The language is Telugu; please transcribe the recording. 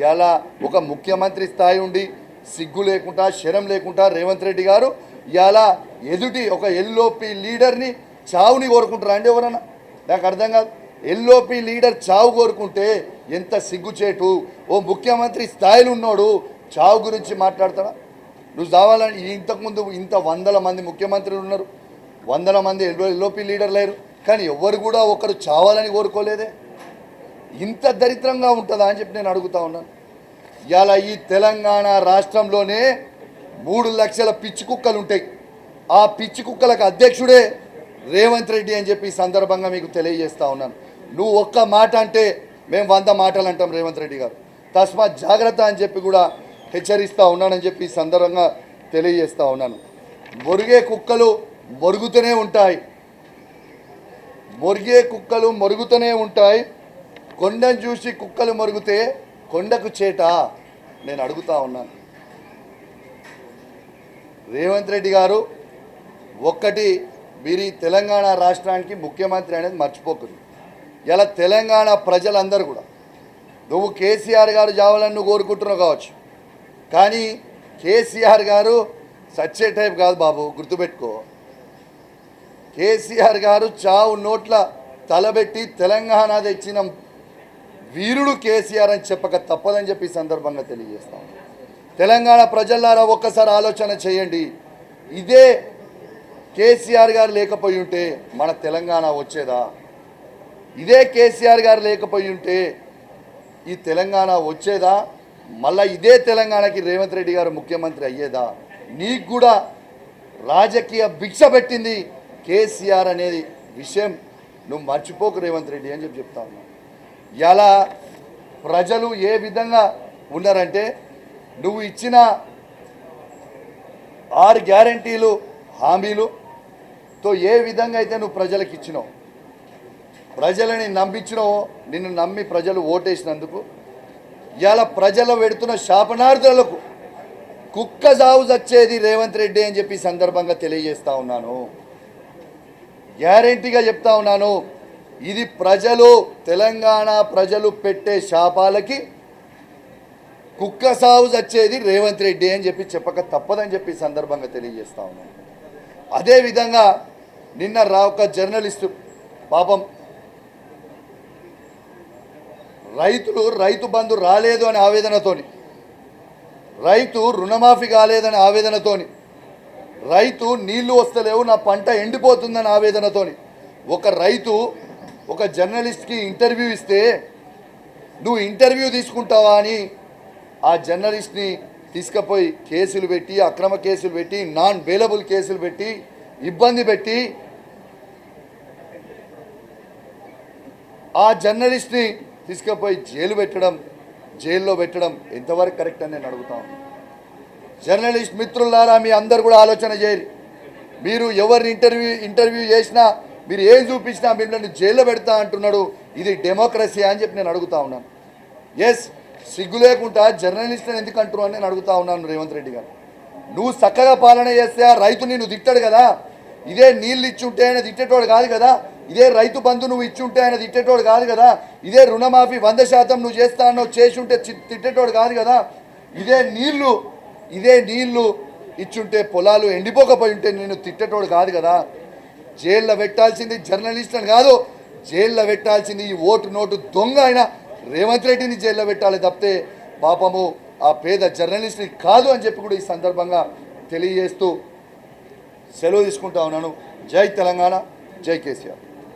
ఇలా ఒక ముఖ్యమంత్రి స్థాయి ఉండి సిగ్గు లేకుండా శరం లేకుండా రేవంత్ రెడ్డి గారు ఇలా ఎదుటి ఒక ఎల్ఓపి లీడర్ని చావుని కోరుకుంటారా అండి ఎవరన్నా? నాకు అర్థం కాదు. ఎల్ఓపి లీడర్ చావు కోరుకుంటే ఎంత సిగ్గుచేటు ఓ ముఖ్యమంత్రి స్థాయిలో ఉన్నాడు చావు గురించి మాట్లాడతాడా? నువ్వు చావాలని ఇంతకుముందు ఇంత వందల మంది ముఖ్యమంత్రులు ఉన్నారు. వందల మంది ఎల్ఓపి లీడర్ లేరు. కానీ ఎవ్వరు కూడా ఒకరు చావాలని కోరుకోలేదే. ఇంత దరిద్రంగా ఉంటుందా అని చెప్పి నేను అడుగుతా ఉన్నాను ఇవాళ ఈ తెలంగాణ రాష్ట్రంలోనే మూడు లక్షల పిచ్చి కుక్కలు ఉంటాయి. ఆ పిచ్చి కుక్కలకు అధ్యక్షుడే రేవంత్ రెడ్డి అని చెప్పి సందర్భంగా మీకు తెలియజేస్తా ఉన్నాను. నువ్వు ఒక్క మాట అంటే మేము వంద మాటలు అంటాం రేవంత్ రెడ్డి గారు. తస్మాత్ జాగ్రత్త అని చెప్పి కూడా హెచ్చరిస్తూ ఉన్నానని చెప్పి సందర్భంగా తెలియజేస్తూ ఉన్నాను. మొరిగే కుక్కలు మొరుగుతూనే ఉంటాయి. మొరిగే కుక్కలు మొరుగుతూనే ఉంటాయి. కొండను చూసి కుక్కలు మరుగుతే కొండకు చేట నేను అడుగుతా ఉన్నాను. రేవంత్ రెడ్డి గారు ఒక్కటి మీరు తెలంగాణ రాష్ట్రానికి ముఖ్యమంత్రి అనేది మర్చిపోకండి. ఇలా తెలంగాణ ప్రజలందరూ కూడా. నువ్వు కేసీఆర్ గారు చావాలని నువ్వు కోరుకుంటున్నావు కావచ్చు. కానీ కేసీఆర్ గారు సచ్చే టైప్ కాదు బాబు గుర్తుపెట్టుకో. కేసీఆర్ గారు చావు నోట్ల తలబెట్టి తెలంగాణ తెచ్చిన వీరుడు కేసీఆర్ అని చెప్పక తప్పదని చెప్పి సందర్భంగా తెలియజేస్తాం. తెలంగాణ ప్రజలారా ఒక్కసారి ఆలోచన చేయండి. ఇదే కేసీఆర్ గారు లేకపోయి ఉంటే మన తెలంగాణ వచ్చేదా? ఇదే కేసీఆర్ గారు లేకపోయి ఉంటే ఈ తెలంగాణ వచ్చేదా? మళ్ళా ఇదే తెలంగాణకి రేవంత్ రెడ్డి గారు ముఖ్యమంత్రి అయ్యేదా? నీకు కూడా రాజకీయ భిక్ష పెట్టింది కేసీఆర్ అనేది విషయం. నువ్వు మర్చిపోకు రేవంత్ రెడ్డి అని చెప్పి చెప్తా ఎలా ఇలా ప్రజలు ఏ విధంగా ఉన్నారంటే నువ్వు ఇచ్చిన ఆరు గ్యారంటీలు హామీలుతో ఏ విధంగా అయితే నువ్వు ప్రజలకు ఇచ్చినావు ప్రజలని నమ్మించినావో నిన్ను నమ్మి ప్రజలు ఓటేసినందుకు ఇవాళ ప్రజలు పెడుతున్న శాపనార్థులకు కుక్క జావు చచ్చేది రేవంత్ రెడ్డి అని చెప్పి సందర్భంగా తెలియజేస్తా ఉన్నాను. గ్యారెంటీగా చెప్తా ఉన్నాను. ఇది ప్రజలు తెలంగాణ ప్రజలు పెట్టే శాపాలకి కుక్క సాగు వచ్చేది రేవంత్ రెడ్డి అని చెప్పి చెప్పక తప్పదని చెప్పి సందర్భంగా తెలియజేస్తా ఉన్నాను. అదేవిధంగా నిన్న రా ఒక జర్నలిస్టు పాపం రైతులు రైతు బంధు రాలేదు అనే ఆవేదనతోని రైతు రుణమాఫీ కాలేదని ఆవేదనతోని రైతు నీళ్ళు వస్తలేవు నా పంట ఎండిపోతుందని ఆవేదనతోని ఒక రైతు ఒక జర్నలిస్ట్కి ఇంటర్వ్యూ ఇస్తే నువ్వు ఇంటర్వ్యూ తీసుకుంటావా అని ఆ జర్నలిస్ట్ని తీసుకుపోయి కేసులు పెట్టి అక్రమ కేసులు పెట్టి నాన్ బెయిలబుల్ కేసులు పెట్టి ఇబ్బంది పెట్టి ఆ జర్నలిస్ట్ని తీసుకుపోయి జైలు పెట్టడం జైల్లో పెట్టడం ఎంతవరకు కరెక్ట్ అని నేను అడుగుతాను జర్నలిస్ట్ మిత్రులారా మీ అందరు కూడా ఆలోచన చేయరు మీరు ఎవరిని ఇంటర్వ్యూ ఇంటర్వ్యూ చేసినా మీరు ఏం చూపించినా మిమ్మల్ని జైల్లో పెడతా అంటున్నాడు ఇది డెమోక్రసీ అని చెప్పి నేను అడుగుతా ఉన్నాను. ఎస్ సిగ్గు లేకుండా జర్నలిస్ట్ ఎందుకు అంటున్నావు అని నేను అడుగుతా ఉన్నాను రేవంత్ రెడ్డి గారు. నువ్వు చక్కగా పాలన చేస్తే ఆ రైతు నిన్ను తిట్టాడు కదా ఇదే నీళ్ళు ఇచ్చుంటే ఆయన తిట్టేటోడు కాదు కదా ఇదే రైతు బంధు నువ్వు ఇచ్చుంటే ఆయన తిట్టేటోడు కాదు కదా ఇదే రుణమాఫీ వంద శాతం నువ్వు చేస్తా అన్నావు చేసి ఉంటే తిట్టేటోడు కాదు కదా ఇదే నీళ్ళు ఇదే నీళ్ళు ఇచ్చుంటే పొలాలు ఎండిపోకపోయి ఉంటే నేను తిట్టేటోడు కాదు కదా జైల్లో పెట్టాల్సింది జర్నలిస్ట్ అని కాదు జైల్లో పెట్టాల్సింది ఈ ఓటు నోటు దొంగ ఆయన రేవంత్ రెడ్డిని జైల్లో పెట్టాలి తప్పితే పాపము ఆ పేద జర్నలిస్ట్ని కాదు అని చెప్పి కూడా ఈ సందర్భంగా తెలియజేస్తూ సెలవు తీసుకుంటా ఉన్నాను. జై తెలంగాణ జై కేసీఆర్.